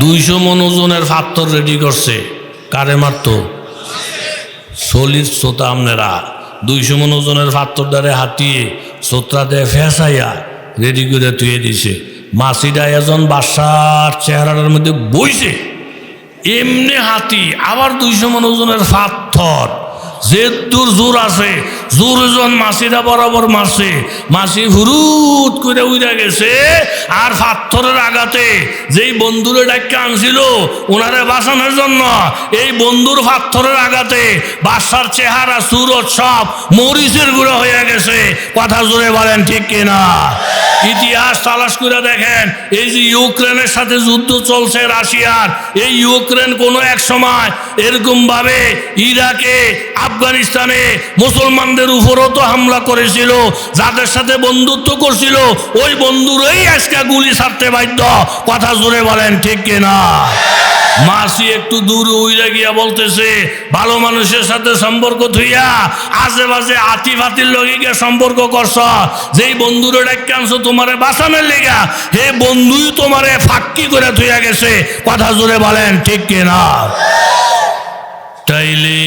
দুইশো মন ওজনের ফাত্তর রেডি করছে। কারে মারতো? সলির শ্রোতা আপনারা, দুইশো মন ওজনের ফাত্তর দ্বারে হাতিয়ে শ্রোতা দেয় ফেসাইয়া রেডি করে তুয়ে দিছে। মাসিটা এজন বাসার চেহারাটার মধ্যে বইছে। এমনি হাতি আবার দুইশো মন ওজনের যে দূর জোর আছে জোর ওজন মাসিরা বরাবর মারছে মাসি হুরুত করে উইরা গেছে, আর পাথরের আঘাতে যেই বন্ধুরে ডাক্কে আনছিল ওনারে বাঁচানোর জন্য এই বন্ধুর পাথরের আঘাতে বাসার চেহারা, সুরত সব মরিচের গুঁড়ো হয়ে গেছে। কথা জোরে বলেন, ঠিক কিনা? ইতিহাস তালাশ করে দেখেন, এই যে ইউক্রেনের সাথে যুদ্ধ চলছে রাশিয়ার, এই ইউক্রেন কোনো এক সময় এরকম ভাবে ইরাকে, আফগানিস্তানে মুসলমানদের উপরও তো হামলা করেছিল, যাদের সাথে বন্ধুত্ব করছিল, ওই বন্ধুরই আজকে গুলি ছাড়তে বাধ্য। কথা জোরে বলেন, ঠিক কিনা মাসি একটু দূর উইরা গিয়া বলতেছে, ভালো মানুষের সাথে সম্পর্ক থুইয়া আশেপাশে আতি ফাতির লগে গিয়া সম্পর্ক করছ। যেই বন্ধুরে ডাক্কে আনছো, তোমারে বাঁচানোর লেগা, হে বন্ধুই তোমারে ফাঁকি করে থুইয়া গেছে। কথা জোরে বলেন, ঠিক কিনা তাইলে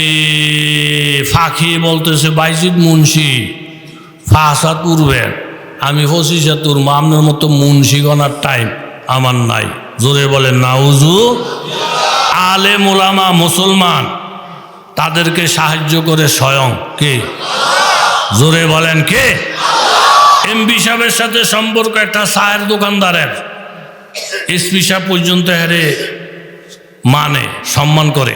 ফাঁকি বলতেছে বাইজিদ মুন্সি ফাঁসা তুরবেন আমি ফসিসা তুর আপনার মতো মুন্সি গনার টাইম আমার নাই। জোরে বলেন, নাউজু। আলে মোলামা মুসলমান, তাদেরকে সাহায্য করে স্বয়ং কে? জোরে বলেন কে? এমপি সাহেবের সাথে সম্পর্ক একটা চায়ের দোকানদারের। এসপি সাহেব পর্যন্ত হেরে মানে সম্মান করে।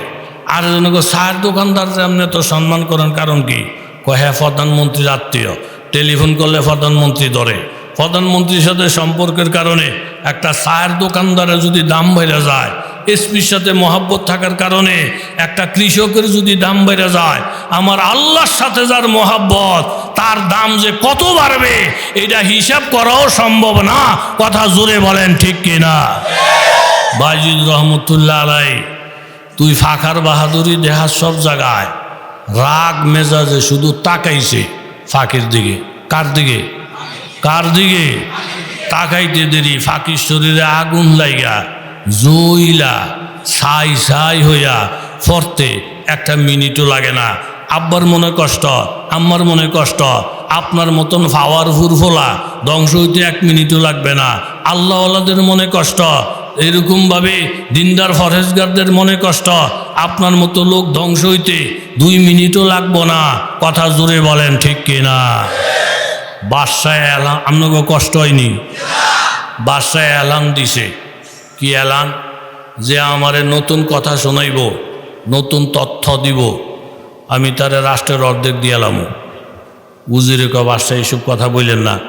আর জনকে চায়ের দোকানদার আপনি তো সম্মান করেন কারণ কি? কয় হ্যাঁ প্রধানমন্ত্রীর আত্মীয়। টেলিফোন করলে প্রধানমন্ত্রী ধরে। প্রধানমন্ত্রীর সাথে সম্পর্কের কারণে একটা চায়ের দোকানদারের যদি দাম বেড়ে যায় এসপির সাথে মহাব্বত থাকার কারণে একটা কৃষকের যদি দাম বেড়ে যায় আমার আল্লাহর সাথে যার মহাব্বত তার দাম যে কত বাড়বে এটা হিসাব করাও সম্ভব না। কথা জোরে বলেন ঠিক কিনা? বাজিদ রহমতুল্লাহ আলাই তুই ফাঁকার বাহাদুরি দেহার সব জায়গায়। রাগ, মেজাজে শুধু তাকাইছে ফাঁকির দিকে। কার দিকে? কার দিকে? তাকাইতে দেরি, ফাঁকির শরীরে আগুন লাইগা, জইলা ছাই ছাই হইয়া ফরতে একটা মিনিটও লাগে না। আব্বার মনে কষ্ট, আম্মার মনে কষ্ট, আপনার মতন পাওয়ার ফুরফোলা ধ্বংস হইতে এক মিনিটও লাগবে না। আল্লাহওয়ালাদের মনে কষ্ট এরকমভাবে দিনদার ফরেজগারদের মনে কষ্ট, আপনার মতো লোক ধ্বংস হইতে দুই মিনিটও লাগবো না। কথা জোরে বলেন, ঠিক কিনা? বাসায় এলাম আপনাকে কষ্ট হয়নি। বাসায় অ্যালান দিছে। কি অ্যালান যে আমারে নতুন কথা শোনাইব, নতুন তথ্য দিব, আমি তারে রাষ্ট্রের অর্ধেক দিয়ালাম উজিরে ক বাসায় এইসব কথা বললেন না।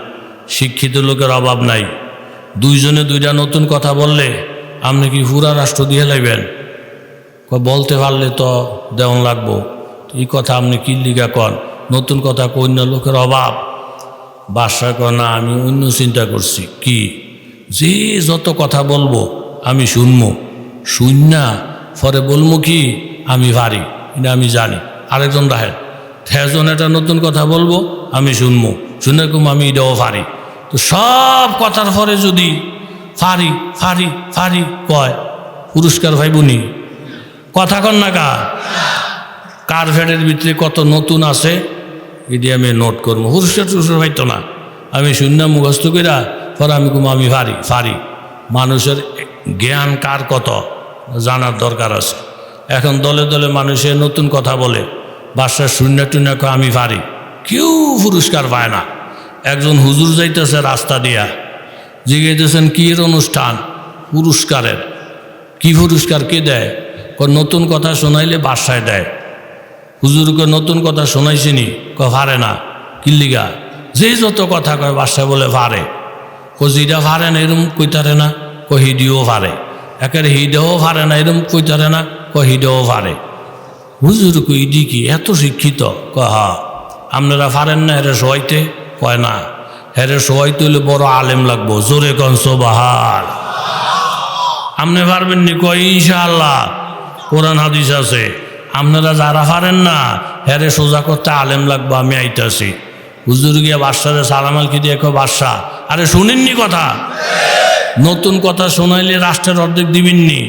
শিক্ষিত লোকের অভাব নাই। দুইজনে দুইটা নতুন কথা বললে আপনি কি পুরা রাষ্ট্র দিয়ে লাইবেন? বলতে পারলে তো দেওয়ান লাগবো। এই কথা আপনি কি লিগা কন? নতুন কথা কন্যা লোকের অভাব। বাসা না, আমি অন্য চিন্তা করছি। কি? যে যত কথা বলব আমি শুনব। শুন না, পরে বলব কি? আমি পারি, এটা আমি জানি। আরেকজন রাহেন থেজন একটা নতুন কথা বলব, আমি শুনব। শুনে কম আমি এটাও পারি। তো সব কথার পরে যদি ফারি ফারি ফারি কয়, পুরস্কার ভাইবুনি কথা কন না কা কার্ভেটের ভিতরে কত নতুন আছে? এটি আমি নোট করব। হুরুস্কার টুরুস্কার ভাইতো না। আমি শূন্য মুখস্থ কইরা পরে আমি কম আমি পারি পারি মানুষের জ্ঞান কার কত? জানার দরকার আছে। এখন দলে দলে মানুষের নতুন কথা বলে। বাসার শূন্য টুন্য আমি ফারি। কেউ পুরস্কার পায় না। একজন হুজুর যাইতেছে রাস্তা দিয়া। জিগাইতেছেন, কি এর অনুষ্ঠান? পুরস্কারের। কি পুরস্কার? কে দেয়? কয়, নতুন কথা শোনাইলে বাসায় দেয়। হুজুরকে নতুন কথা শোনাইছিনি? ক ভারে না। কিল্লিগা যে যত কথা কয় বাসায় বলে ভারে। ক জিটা ভারে না এরম কইতারে না? ক হিডিও ভারে। একের হিডেও ভারে না এরম কইতারে না? ক হিডেও ভারে। হুজুর কই কি? এত শিক্ষিত? ক হা আপনারা পারেন না হেরে শোয়াইতে? কয় না? হেরে শোয়াইতে হলে বড় আলেম লাগবো। জোরে কনস বাহার আপনি পারবেন নি? কয়, ইনশাআল্লাহ। কোরআন, হাদিস আছে। আপনারা যারা পারেন না হেরে সোজা করতে আলেম লাগবো, আমি আইতাছি। হুজুর গিয়া বাদশারে সালামাল কি দিয়ে কয়, বাদশাহ, আরে শুনেননি কথা? নতুন কথা শোনাইলে রাষ্ট্রের অর্ধেক দিবেননি।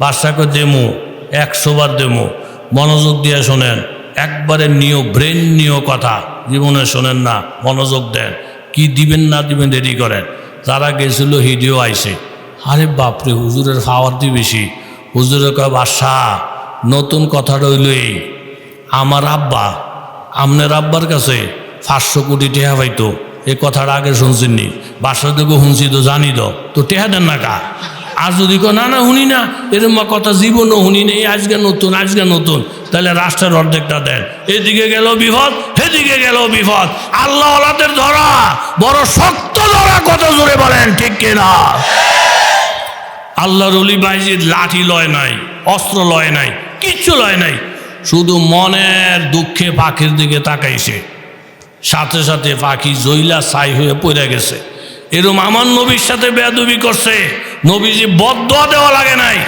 বাদশাকে দেমো, একশো বার দেমো। মনোযোগ দিয়ে শোনেন। একবারে নিও ব্রেন নিও কথা। জীবনে শোনেন না, মনোযোগ দেন। কি দিবেন না দিবেন রেডি করেন। যারা গেছিল হিডিও আইসে আরে বাপরে, হুজুরের খাওয়ার দি বেশি। হুজুরের কয় বাসা নতুন কথা রইল এই। আমার আব্বা আমনের আব্বার কাছে পাঁচশো কোটি টেহা পাইতো। এ কথাটা আগে শুনছেননি। বাসা থেকে শুনছি তো জানি তো। তো টেহা দেন না কা? আর যদি কো না না শুনি না। এরকম কথা জীবনও শুনি নেই আজকে নতুন আজকে নতুন। তাহলে রাষ্ট্রের অর্ধেকটা দেন। এদিকে গেল বিপদ, সেদিকে গেল বিপদ। আল্লাহ ধরা, বড় শক্ত ধরা, কত জোরে বলেন, ঠিক কিনা? আল্লাহর অলি বাইজির লাঠি লয় নাই, অস্ত্র লয় নাই, কিচ্ছু লয় নাই। শুধু মনের দুঃখে পাখির দিকে তাকাইছে। সাথে সাথে পাখি জইলা ছাই হয়ে পড়ে গেছে। এরম আমার নবীর সাথে বেয়াদবি করছে। নবীজি বদ্ধ দেওয়া লাগে নাই।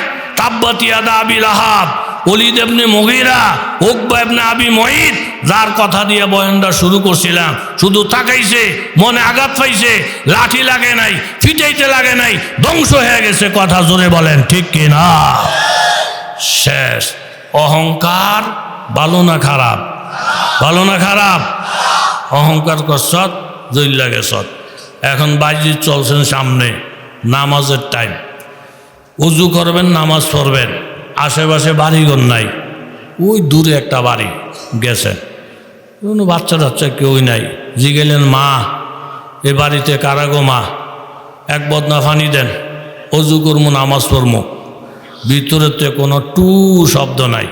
রাহাব যার কথা দিয়ে শুরু করছিলাম। শুধু মনে আঘাত পাইছে, লাঠি লাগে নাই লাগে নাই, ধ্বংস হয়ে গেছে কথা জোরে বলেন, ঠিক কি না? শেষ। অহংকার ভালো না খারাপ? ভালো না খারাপ? অহংকার করছত জইল্লা গেছত এখন বাইজি চলছেন সামনে, নামাজের টাইম উজু করবেন, নামাজ পড়বেন। আশেপাশে বাড়িঘর নাই। ওই দূরে একটা বাড়ি গেছেন কোনো বাচ্চা টাচ্চা কেউই নাই। জিগেলেন মা, এ বাড়িতে কারাগো মা? এক বদনা ফানি দেন। অজু করব নামাজ পড়ব ভিতরেতে কোনো টু শব্দ নাই।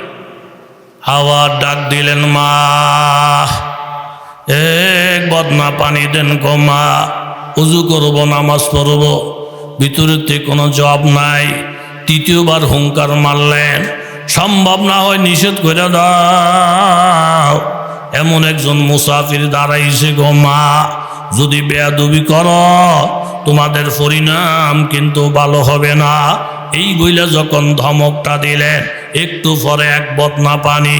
হাওয়ার ডাক দিলেন, মা, এক বদনা পানি দেন গো মা। উজু করব, নামাজ পড়ব। ভিতরেতে কোনো জব নাই। তৃতীয়বার হুঙ্কার মারলেন সম্ভব না হয় নিষেধ করে দাও। এমন একজন মুসাফির দাঁড়াইছে গো মা, যদি বেয়াদবি কর, তোমাদের পরিণাম কিন্তু ভালো হবে না। এই বইলে যখন ধমকটা দিলেন, একটু পরে এক বদনা পানি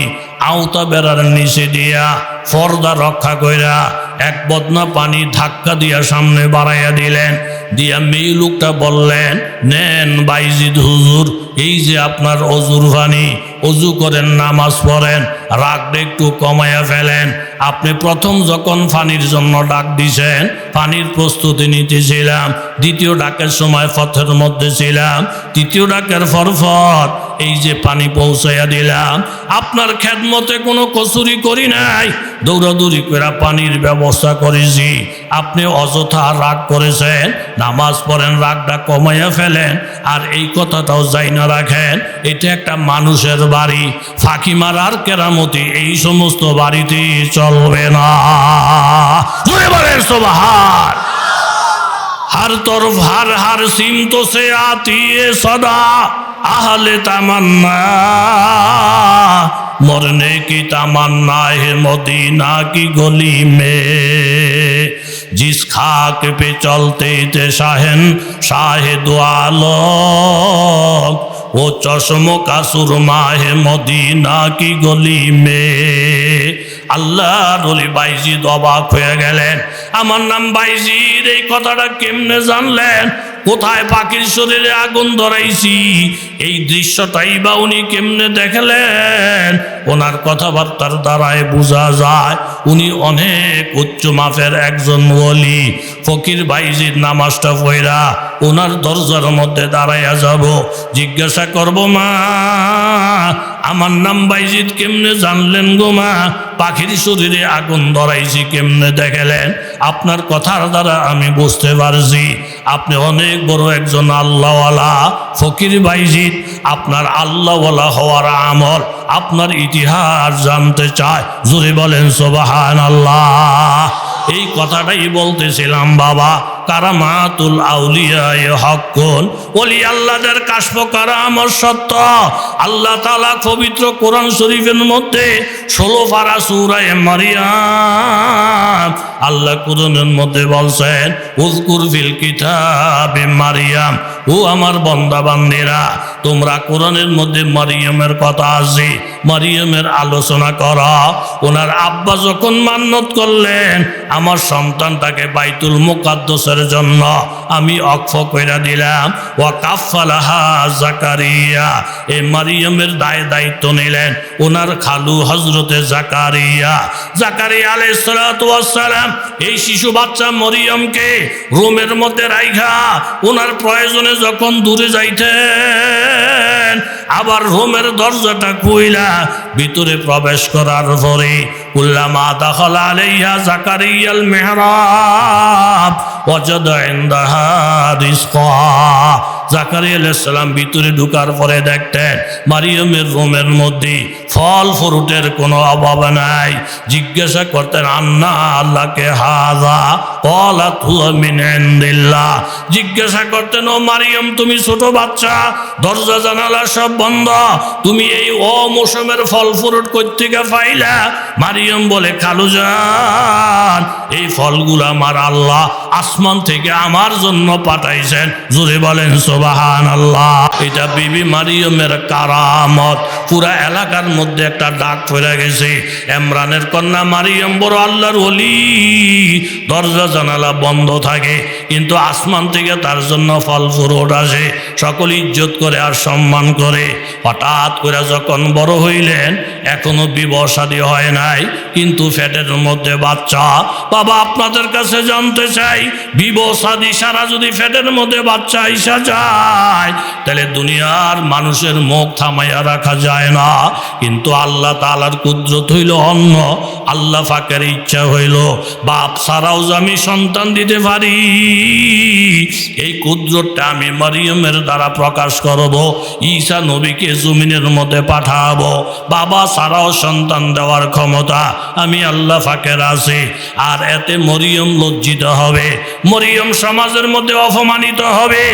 আওতা বেড়ার নিচে দিয়া ফর্দা রক্ষা কইরা এক বদনা পানি ধাক্কা দিয়া সামনে বাড়াইয়া দিলেন। দিয়া মেয়ে লোকটা বললেন, নেন বাইজিদ হুজুর, এই যে আপনার অজুর পানি অজু করেন, নামাজ পড়েন, রাগটা একটু কমাইয়া ফেলেন। আপনি প্রথম যখন পানির জন্য ডাক দিছেন পানির প্রস্তুতি নিতেছিলাম। দ্বিতীয় ডাকের সময় পথের মধ্যে ছিলাম। তৃতীয় ডাকের ফরফর এই যে পানি পৌঁছাইয়া দিলাম। আপনার খেদমতে কোনো কসুরি করি নাই। দৌড়াদৌড়ি করে পানির ব্যবস্থা করেছি। আপনি অযথা রাগ করেছেন, নামাজ পড়েন, রাগটা কমাইয়া ফেলেন। আর এই কথাটাও যাই না রাখেন। এটা একটা মানুষের বাড়ি ফাঁকি মারার কেরামতি এই সমস্ত বাড়িতে চলবে না জোরে বলেন সোবাহার हर तरफ हर हर सिमतों से आती है सदा आहले तमन्ना मरने की तमन्ना है मदीना की गली में जिस खाक पे चलते थे शाहन शाहिद आलम वो चश्मों का सुरमा है मदीना की गली में আল্লাহ রলি বাইজিদ অবাক হয়ে গেলেন আমার নাম বাইজিদ এই কথাটা কেমনে জানলেন কোথায় পাখির শরীরে আগুন ধরাইছি? এই দৃশ্যটাই বা উনি কেমনে দেখলেন? ওনার কথাবার্তার দ্বারায় বোঝা যায়, উনি অনেক উচ্চ মাপের একজন ওলি। ফকির বাইজির নামাজটা পয়রা ওনার দরজার মধ্যে দাঁড়াইয়া যাব। জিজ্ঞাসা করব, মা, আমার নাম বাইজিদ কেমনে জানলেন গো মা? পাখির শরীরে আগুন ধরাইছি কেমনে দেখালেন? আপনার কথার দ্বারা আমি বুঝতে পারছি। আপনি অনেক বড় একজন আল্লাহওয়ালা, ফকির বাইজিদ, আপনার আল্লাহওয়ালা হওয়ার আমল আপনার ইতিহাস জানতে চায়। জুড়ে বলেন সোবাহান আল্লাহ এই কথাটাই বলতেছিলাম, বাবা। আউলিয়ায় কারামর সত্য। আল্লাহ তালা পবিত্র কোরআন শরীফের মধ্যে ষোলো সুরায় মারিয়াম আল্লাহ মধ্যে বলছেন উজকুর ফিল কিতাবে মারিয়াম, ও আমার বন্দা বান্দিরা তোমরা কোরআনের মধ্যে মারিয়ামের কথা আছে মারিয়ামের আলোচনা করা। ওনার আব্বা যখন মান্নত করলেন, আমার সন্তানটাকে বাইতুল মুকাদ্দসের জন্য আমি অক্ষ কইরা দিলাম ও কাফালাহা জাকারিয়া। এ মারিয়ামের দায় দায়িত্ব নিলেন ওনার খালু হজরতে জাকারিয়া। জাকারিয়া আলাইসালাম এই শিশু বাচ্চা মরিয়মকে রুমের মধ্যে রাইখা ওনার প্রয়োজনে যখন দূরে যাইতেন আবার রুমের দরজাটা খুইলা ভিতরে প্রবেশ করার পরে উল্লামা দখল আলাইহা জাকারিয়াল মেহরাব, ওয়াজাদ ইনদাহা জাকারিয়া আলাইহিস সালাম ভিতরে ঢুকার পরে দেখতেন মারিয়ামের রুমের মধ্যে ফল ফ্রুটের কোনো অভাব নাই। জিজ্ঞাসা করতেন, আন্না আল্লাহকে হাজা? কলা তুয়া জিজ্ঞাসা করতেন, ও মারিয়াম, তুমি ছোট বাচ্চা, দরজা, জানালা সব বন্ধ, তুমি এই অমৌসুমের ফল ফ্রুট কোথেকে পাইলা? মারিয়াম বলে, খালু যান এই ফলগুলো আমার আল্লাহ আসমান থেকে আমার জন্য পাঠাইছেন। জোরে বলেন সোবাহান আল্লাহ এটা বিবি মারিয়মের কারামত। পুরা এলাকার মধ্যে একটা ডাক পড়ে গেছে। এমরানের কন্যা মারিয়াম বড় আল্লাহর ওলি। দরজা, জানালা বন্ধ থাকে, কিন্তু আসমান থেকে তার জন্য ফল ফুরোট আসে। সকল ইজ্জত করে আর সম্মান করে। হঠাৎ করে যখন বড় হইলেন, এখনও বিবাহ শাদী হয় নাই, কিন্তু ফ্যাটের মধ্যে বাচ্চা। বাবা, আপনাদের কাছে জানতে চাই, বিবাহ শাদী সারা যদি ফ্যাটের মধ্যে বাচ্চা আইসা যায়, তাহলে দুনিয়ার মানুষের মুখ থামাইয়া রাখা যায় না। কিন্তু আল্লাহ তালার কুদরত হইল অন্য। আল্লাহ ফাঁকের ইচ্ছা হইল, বাপ সারাও যে আমি সন্তান দিতে পারি। এই কুদরতটা আমি মারিয়মের দ্বারা প্রকাশ করব, ঈসা নবীকে জমিনের মধ্যে পাঠাবো। বাবা সারাও সন্তান দেওয়ার ক্ষমতা আমি আল্লাহ ফাঁকের আছি। আর এতে মরিয়ম লজ্জিত হবে। মরিয়ম সমাজের মধ্যে অপমানিত হবে।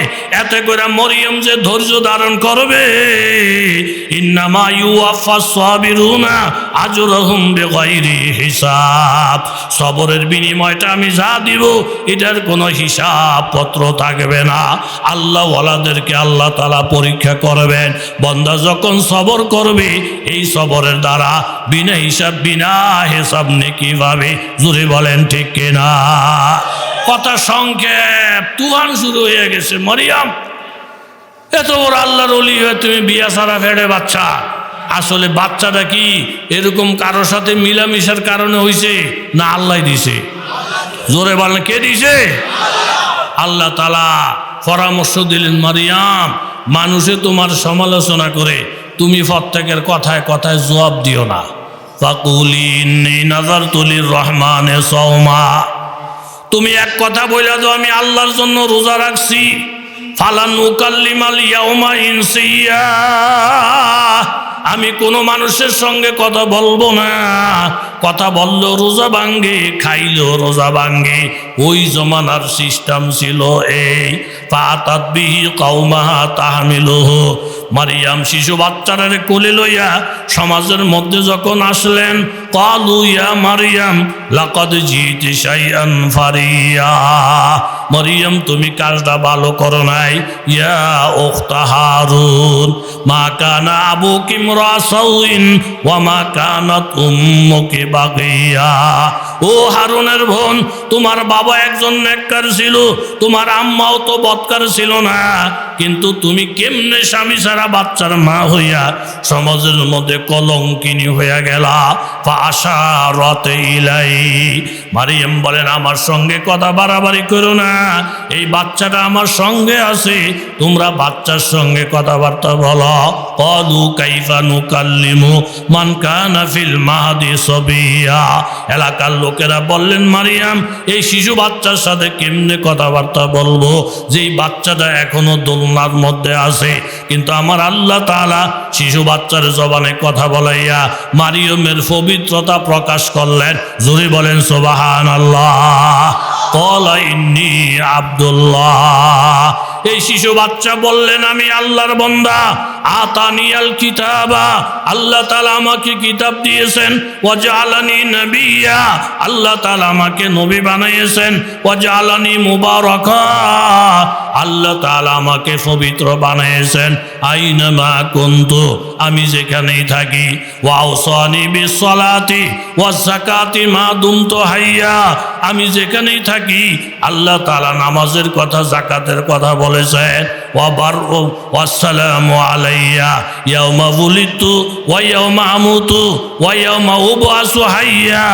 এতে করে মরিয়ম যে ধৈর্য ধারণ করবে, ইন্নামা হিসাব। সবরের বিনিময়টা আমি যা দিব, এটার কোনো থাকবে না। আল্লাহ তালা পরীক্ষা করবেন। বন্দা যখন সবর করবে, এই সবরের দ্বারা বিনা হিসাব বিনা হিসাব নেকি ভাবে জুড়ে বলেন ঠিক কিনা? কথা সংক্ষেপ। তুফান শুরু হয়ে গেছে। মরিয়াম এত বড় আল্লাহর অলি হয়ে তুমি বিয়া সারা ফেড়ে বাচ্চা। আসলে বাচ্চাটা কি? এরকম কারোর সাথে মিলামিশার কারণে হয়েছে না আল্লাহ দিছে? জোরে বলেন, কে দিছে? আল্লাহ তালা পরামর্শ দিলেন, মারিয়াম, মানুষে তোমার সমালোচনা করে, তুমি প্রত্যেকের কথায় কথায় জবাব দিও না। রহমানে সৌমা তুমি এক কথা বইলা তো আমি আল্লাহর জন্য রোজা রাখছি। আমি কোনো মানুষের সঙ্গে কথা বলব না। কথা বলল রোজা ভাঙ্গে, খাইলো রোজা ভাঙ্গে। ওই জমানার সিস্টেম ছিল এই। পাতাত বিহি কৌমাহা তাহামিলহ। মারিয়াম শিশু বাচ্চারা কোলে লইয়া সমাজের মধ্যে যখন আসলেন, কালু ইয়া মারিয়াম, লাকাদ জিতি শাইআন ফারিয়া। মারিয়াম, তুমি কাজটা ভালো করো নাই। ইয়া উখতা হারুন, মা কানা আবুকি মুরাসাউইন ওয়া মা কানাত উম্মুকি বাগিয়া। ও হারুনের বোন, তোমার বাবা একজন নেককার ছিল, তোমার আম্মাও তো বৎকার ছিল না। কিন্তু তুমি কেমনে স্বামী ছাড়া বাচ্চার মা হইয়া সমাজের মধ্যে কলঙ্কিনী হইয়া গেলা? পাশা রতে ইলাই। মারিয়াম বলেন, আমার সঙ্গে কথা বাড়াবাড়ি করো না। এই বাচ্চাটা আমার সঙ্গে আছে। তোমরা বাচ্চার সঙ্গে কথাবার্তা বলো। কদু কাইফা নুকাল্লিমু মান কানা ফিল মাহাদি সবিয়া। এলাকার লোকেরা বললেন, মারিয়াম, এই শিশু বাচ্চার সাথে কেমনে কথাবার্তা বলব? যেই বাচ্চাটা এখনও দোলনার মধ্যে আছে। কিন্তু আমার আল্লাহ তাআলা শিশু বাচ্চার জবানে কথা বলাইয়া মারিয়মের পবিত্রতা প্রকাশ করলেন। জোরে বলেন সোবাহান আল্লাহ আব্দুল্লাহ। এই শিশু বাচ্চা বললেন আমি আল্লাহর বন্দা। আতানিয়াল কিতাবা, আল্লাহ তালা আমাকে কিতাব দিয়েছেন। ওয়াজালানি নবিয়া, আল্লাহ তালা আমাকে নবী বানিয়েছেন। ওয়াজালানি মুবারকা, আল্লাহ তালা আমাকে পবিত্র বানিয়েছেন। আইনামা কুন্তু, আমি যেখানেই থাকি। ওয়াউসানি বিসলাতি ওয়াজাকাতি মা দুমতো হাইয়া, আমি যেখানেই থাকি, আল্লাহ তালা নামাজের কথা জাকাতের কথা বলেছেন। ওয়াবার ওয়াসালামু আলাইয়া ইয়াউমা বুলিতু ওয়া ইয়াউমা আমুতু ওয়া ইয়াউমা উবআসু হাইয়া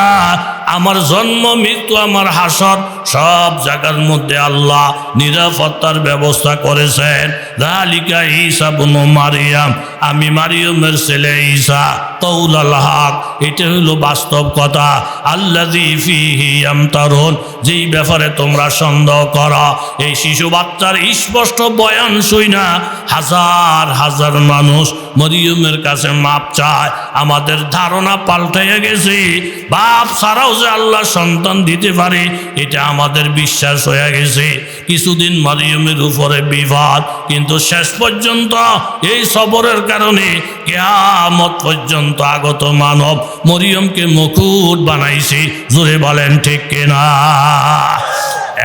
আমার জন্ম, মৃত্যু, আমার হাসর, সব জায়গার মধ্যে আল্লাহ নিরাপত্তার ব্যবস্থা করেছেন। রালিকা ঈসা বুনু মারিয়াম, আমি মারিয়মের ছেলে ঈসা কৌলাল হক এটা হলো বাস্তব কথা। আল্লাযী ফিহি আমতারুন যেই ব্যাপারে তোমরা সন্দেহ করো, এই শিশু বাচ্চার স্পষ্ট বয়ান শুই না। হাজার হাজার মানুষ মরিয়মের কাছে মাপ চায়, আমাদের ধারণা পাল্টাইয়া গেছে। বাপ ছাড়াও যে আল্লাহ সন্তান দিতে পারে, এটা আমাদের বিশ্বাস হয়ে গেছে। কিছুদিন মারিয়মের উপরে বিবাদ, কিন্তু শেষ পর্যন্ত এই সবরের কারণে কেয়ামত পর্যন্ত আগত মানব মরিয়মকে মুকুট বানাইছে। জোরে বলেন, ঠিক কিনা?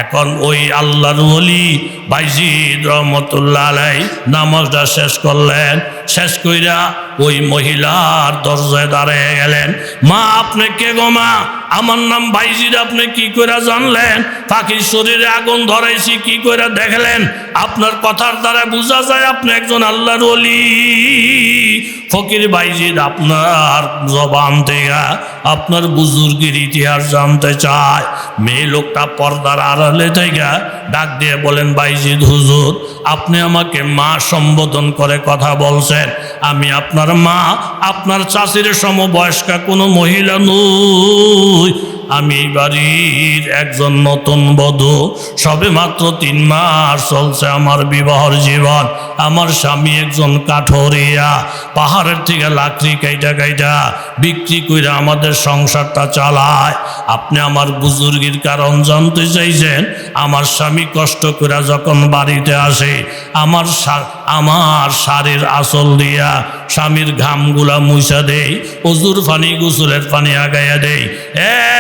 এখন ওই আল্লাহর ওলি বাইজিদ রহমতুল্লাহ আলাই নামাজটা শেষ করলেন। শেষ কইরা ওই মহিলার দরজায় দাঁড়িয়ে গেলেন। মা, আপনি কে গো মা? আমার নাম বাইজিদ, আপনি কি করে জানলেন? পাখির শরীরে আগুন ধরাইছি, কি করে দেখলেন? আপনার কথার দ্বারা বোঝা যায় আপনি একজন আল্লাহর ওলি। ফকির বাইজিদ আপনার জবান থেকে আপনার বুজুর্গের ইতিহাস জানতে চায়। মেয়ে লোকটা পর্দার আড়ালে থেকে ডাক দিয়ে বলেন বাইজিদ হুজুর, আপনি আমাকে মা সম্বোধন করে কথা বলছেন। আমি আপনার মা, আপনার চাষির সমবয়স্কা কোনো মহিলা নই। আমি বাড়ির একজন নতুন বধূ। সবে মাত্র তিন মাস চলছে আমার বিবাহর জীবন। আমার স্বামী একজন কাঠরিয়া। পাহাড়ের থেকে লাকড়ি কাইটা কাইটা বিক্রি করে আমাদের সংসারটা চালায়। আপনি আমার বুজুর্গির কারণ জানতে চাইছেন, আমার স্বামী কষ্ট করে যখন বাড়িতে আসে, আমার আমার শাড়ির আসল দিয়া স্বামীর ঘামগুলা মুছা দেই অজুর পানি গোসলের পানি আগাইয়া দেই।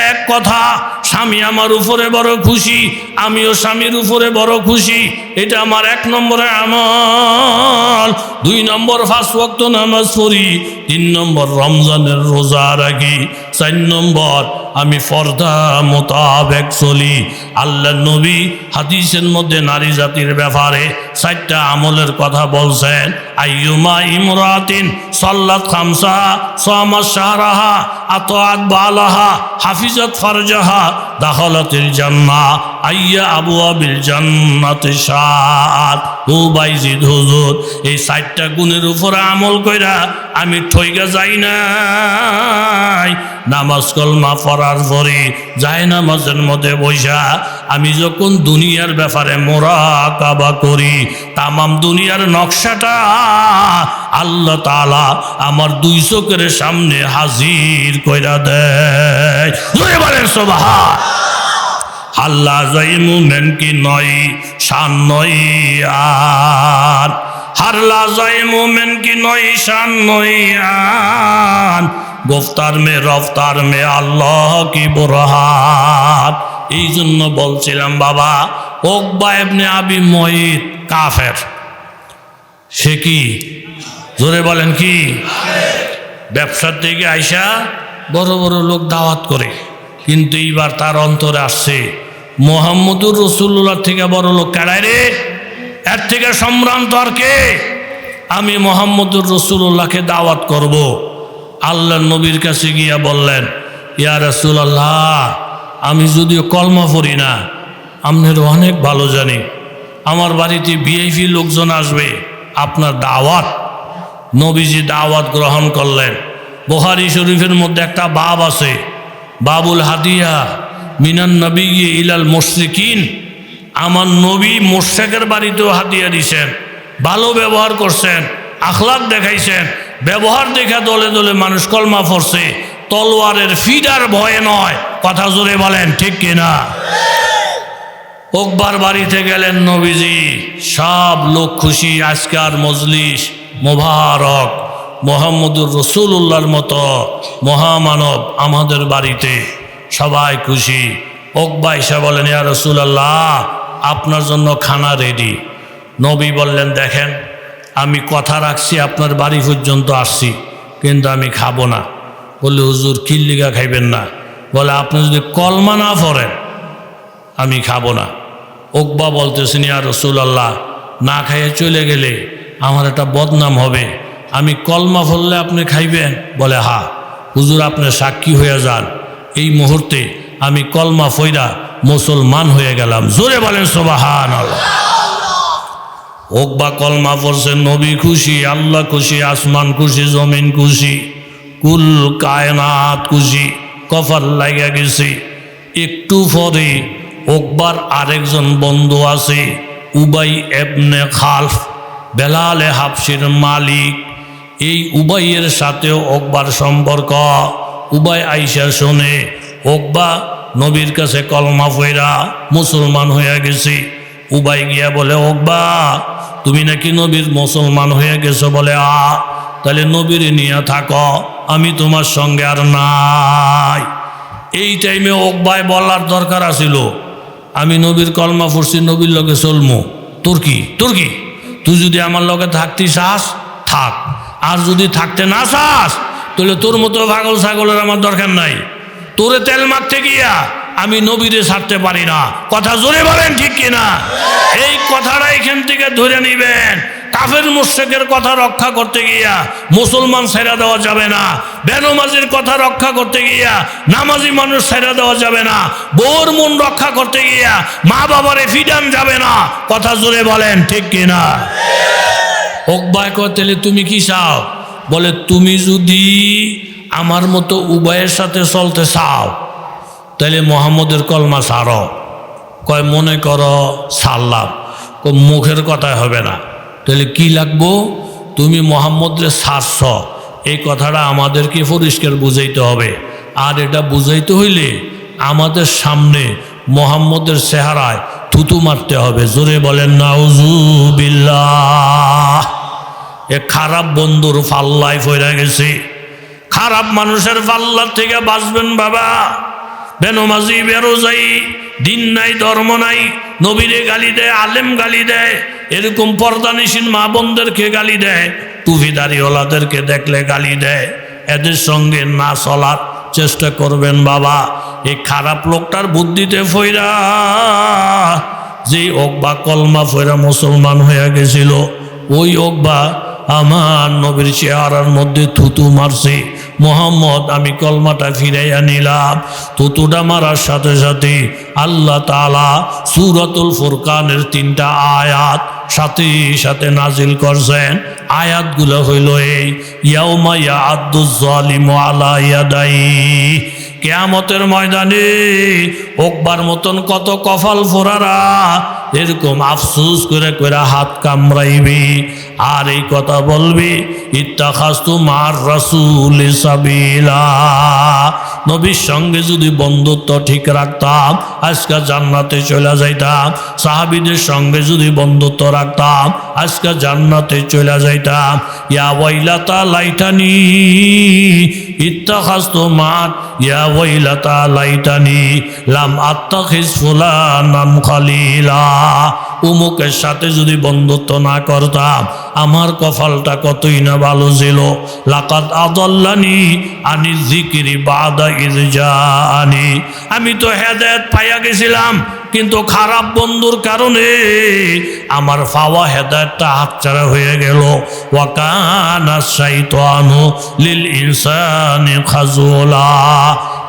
এক কথা, স্বামী আমার উপরে বড় খুশি, আমিও স্বামীর উপরে বড় খুশি, এটা আমার এক নম্বরে আমল। দুই নম্বর ফার্স্ট ওয়াক্ত নামাজ পড়ি, তিন নম্বর রমজানের রোজা রাখি, চার নম্বর আমি ফর্দা মোতাবেক চলি। আল্লাহ নবী হাদিসের মধ্যে নারী জাতির ব্যাপারে চারটা আমলের কথা বলছেন। আইয়ুমা ইমরাতিন সাল্লাত খামসা সামাস শাহরাহা আতআত বালাহা হাফিজাত ফারজাহা দাখলাতিল জান্নাহ আইয়া আবু আবিল জান্নাতে সাত ও বাইজিদ হুজুর, এই চারটা গুণের উপরে আমল কইরা আমি ঠইগা যাই নাই। নামাজ কলমা পড়ার পরে যায় নামাজের মধ্যে বৈশা আমি যখন দুনিয়ার ব্যাপারে মোরা কাবা করি, তামাম দুনিয়ার নকশাটা আল্লাহ তালা আমার দুই চোখের সামনে হাজির কইরা দেয়। সোবাহা আল্লাহ জয় মুমেন কি নয়, শান নয়, আর হারলা জয় মুমেন কি নয়, শান নয় আন গোফতার মে রফতার মে আল্লাহ কি বরহাত। এই জন্য বলছিলাম, বাবা, ওকবা এবনে আবি মহিত কাফের। সে কি? জোরে বলেন কি? ব্যবসার দিকে আইসা বড় বড় লোক দাওয়াত করে। কিন্তু এইবার তার অন্তরে আসছে, মোহাম্মদুর রসুল্লাহ থেকে বড় লোক কারায় রে? এর থেকে সম্ভ্রান্ত আর কে? আমি মোহাম্মদুর রসুল্লাহকে দাওয়াত করব। আল্লাহ নবীর কাছে গিয়া বললেন, ইয়া রসুল আল্লাহ আমি যদিও কলমা পড়ি না, আপনার অনেক ভালো জানি। আমার বাড়িতে ভিআইপি লোকজন আসবে আপনার দাওয়াত। নবীজি দাওয়াত গ্রহণ করলেন। বোহারি শরীফের মধ্যে একটা বাব আছে। বাবুল হাদিয়া মিনান নবী ইলাল মুশরিকিন। আমার নবী মোর্শেকের বাড়িতেও হাতিয়া দিছেন। ভালো ব্যবহার করছেন, আখলাক দেখাইছেন। ব্যবহার দেখা দলে দলে মানুষ কলমা পড়ছে তলোয়ারের ফিডার ভয়ে নয়। কথা জোরে বলেন, ঠিক কিনা? ওকবার বাড়িতে গেলেন নবীজি। সব লোক খুশি, আজকার মজলিস মোবারক, মোহাম্মদুর রসুল্লাহর মতো মহামানব আমাদের বাড়িতে। সবাই খুশি। ওকবা এসে বলেন, ইয়া রসুলাল্লাহ, আপনার জন্য খানা রেডি নবী বললেন, দেখেন, আমি কথা রাখছি, আপনার বাড়ি পর্যন্ত আসছি, কিন্তু আমি খাব না। বললে, হুজুর কিল্লিগা খাইবেন না? বলে, আপনি যদি কলমা না পড়েন আমি খাব না। ওকবা বলতেছেন, ইয়া রসুলাল্লাহ, না খাইয়ে চলে গেলে আমার একটা বদনাম হবে। আমি কলমা ফললে আপনি খাইবেন? বলে, হা, হুজুর আপনি সাক্ষী হয়ে যান। এই মুহূর্তে আমি কলমা ফইরা মুসলমান হয়ে গেলাম। জোরে বলেন সোবাহান ওকবা কলমা পড়ছেন, নবী খুশি, আল্লাহ খুশি, আসমান খুশি, জমিন খুশি, কুল কায়নাত খুশি, কফার লাগা গেছে। একটু পরে ওকবার আরেকজন বন্ধু আছে, উবাই এবনে খালফ, বেলালে হাফসির মালিক। এই উবাইয়ের সাথেও ওকবার সম্পর্ক। উবাই আইসা শোনে ওকবা নবীর কাছে কলমা ফেরা মুসলমান হয়ে গেছে। উবাই গিয়া বলে ওকবা তুমি নাকি নবীর মুসলমান হয়ে গেছো? বলে, আ, তাহলে নবীর নিয়ে থাকো, আমি তোমার সঙ্গে আর নাই। এই টাইমে ওকবাই বলার দরকার আছিল। আমি নবীর কলমা পড়ছি, নবীর লগে চলমো। তোর কি? তোর কি? তুই যদি আমার লগে থাকতি চাস, থাক। আর যদি থাকতে না চাস, তাহলে তোর মতো পাগল ছাগলের আমার দরকার নাই। তোরে তেল মারতে গিয়া আমি নবীরে ছাড়তে পারি না। কথা জোরে বলেন ঠিক কিনা? এই কথাটা এখান থেকে ধরে নিবেন। কাফের মুশেকের কথা রক্ষা করতে গিয়া মুসলমান ছেড়া দেওয়া যাবে না। বেনমাজির কথা রক্ষা করতে গিয়া নামাজি মানুষ ছেড়া দেওয়া যাবে না। বোর মন রক্ষা করতে গিয়া মা বাবারে ফিডান যাবে না। কথা জোরে বলেন, ঠিক কিনা? ওকবায় কতেলে তুমি কি চাও? বলে, তুমি যদি আমার মতো উভয়ের সাথে চলতে চাও, তাহলে মোহাম্মদের কলমা সারো কয়, মনে করো সারলাম মুখের কথায় হবে না। তাহলে কি লাগবো? তুমি মোহাম্মদরে সারছ। এই কথাটা আমাদেরকে পরিষ্কার বুঝাইতে হবে। আর এটা বুঝাইতে হইলে আমাদের সামনে মোহাম্মদের চেহারায় থুতু মারতে হবে। জোরে বলেন, নাউজুবিল্লাহ। এ খারাপ বন্ধুর ফাল্লায় ফইরা গেছে। খারাপ মানুষের পাল্লার থেকে বাঁচবেন বাবা। বেনমাজি, বেরোজাই, দিন নাই, ধর্ম নাই। নবীরে গালি দেয়, আলেম গালি দেয়। এরকম পর্দানিসীন মা বোনদেরকে গালি দেয় টুফিদারিওয়ালাদেরকে দেখলে গালি দেয়। এদের সঙ্গে না চলার চেষ্টা করবেন বাবা। এই খারাপ লোকটার বুদ্ধিতে ফইরা যে অকবা কলমা ফইরা মুসলমান হয়ে গেছিল, ওই অকবা আমার নবীর চেহারার মধ্যে থুতু মারছে। মোহাম্মদ, আমি কলমাটা ফিরাইয়া নিলাম। থুতুটা মারার সাথে সাথে আল্লাহ তালা সুরতুল ফুরকানের তিনটা আয়াত সাথে সাথে নাজিল করছেন। আয়াতগুলো হইল এই, ইয়াউমা ইয়াদুজ্জালিমু আলা ইয়াদাই। কেয়ামতের ময়দানে ওকবার মতন কত কফাল ফোরারা, এরকম আফসুস করে করে হাত কামড়াইবি। আর এই কথা বলবি ইত্তাখাস্তু মার রাসুল সাবিলা। নবীর সঙ্গে যদি বন্ধুত্ব ঠিক রাখতাম, আজকে জান্নাতে চলে যাইতাম। সাহাবিদের সঙ্গে যদি বন্ধুত্ব রাখতাম, আজকে জান্নাতে চলে যাইতাম। ইয়া ওয়াইলাতা লাইটানি ইত্তাখাস্তু মার। ইয়া ওয়াইলাতা লাইটানি লাম আত্তাখিজ ফুলানান খালিলা। উমুকের সাথে যদি বন্ধুত্ব না করতাম, আমার কপালটা কতই না ভালো ছিল। লাকাত আদল্লানি আনি জিকিরি বাদা ইরজানি আমি তো হেদায়ত পাইয়া গেছিলাম, কিন্তু খারাপ বন্ধুর কারণে আমার পাওয়া হেদায়তটা হাতছাড়া হয়ে গেল। ওয়াকানা শাইতানু লিল ইনসানি খাজুলা।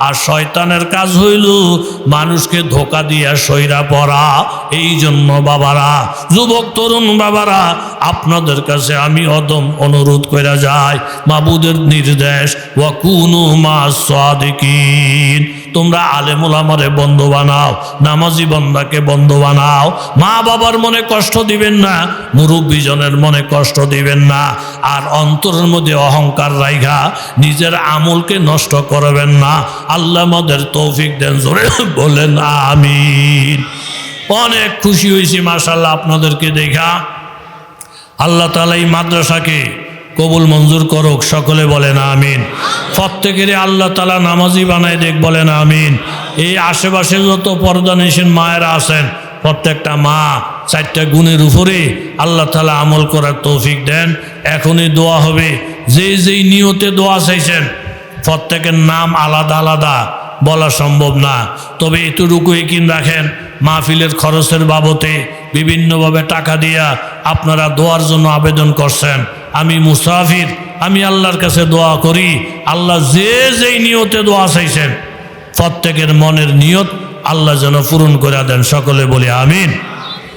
আর শয়তানের কাজ হইল মানুষকে ধোকা দিয়া সইরা পড়া। এই জন্য বাবারা, যুবক, তরুণ বাবারা, আপনাদের কাছে আমি অদম অনুরোধ করে যাই। মাবুদের নির্দেশ ওয়াকুনু মা সাদিকিন। তোমরা আলেমুল আমারে বন্ধু বানাও, নামাজি বন্দাকে বন্ধু বানাও। মা বাবার মনে কষ্ট দিবেন না, মুরব্বীজনের মনে কষ্ট দিবেন না। আর অন্তরের মধ্যে অহংকার রাইঘা নিজের আমলকে নষ্ট করবেন না। আল্লাহ আমাদের তৌফিক দেন, জোরে বলেন, আমিন। অনেক খুশি হয়েছি মাসাল্লাহ আপনাদেরকে দেখা। আল্লাহ তালা এই মাদ্রাসাকে কবুল মঞ্জুর করুক, সকলে বলেন আমিন। প্রত্যেকেরই আল্লাহ তালা নামাজি বানায় দেখ বলেন আমিন। এই আশেপাশে যত পর্দা নিশেন মায়েরা আছেন, প্রত্যেকটা মা চারটা গুণের উপরে আল্লাহ তালা আমল করার তৌফিক দেন। এখনই দোয়া হবে। যে যেই নিয়তে দোয়া চাইছেন, প্রত্যেকের নাম আলাদা আলাদা বলা সম্ভব না। তবে এতটুকু একিন রাখেন, মাহফিলের খরচের বাবতে বিভিন্নভাবে টাকা দিয়া আপনারা দোয়ার জন্য আবেদন করছেন। আমি মুসাফির, আমি আল্লাহর কাছে দোয়া করি। আল্লাহ যে যেই নিয়তে দোয়া চাইছেন, প্রত্যেকের মনের নিয়ত আল্লাহ যেন পূরণ করে দেন। সকলে বলি আমিন।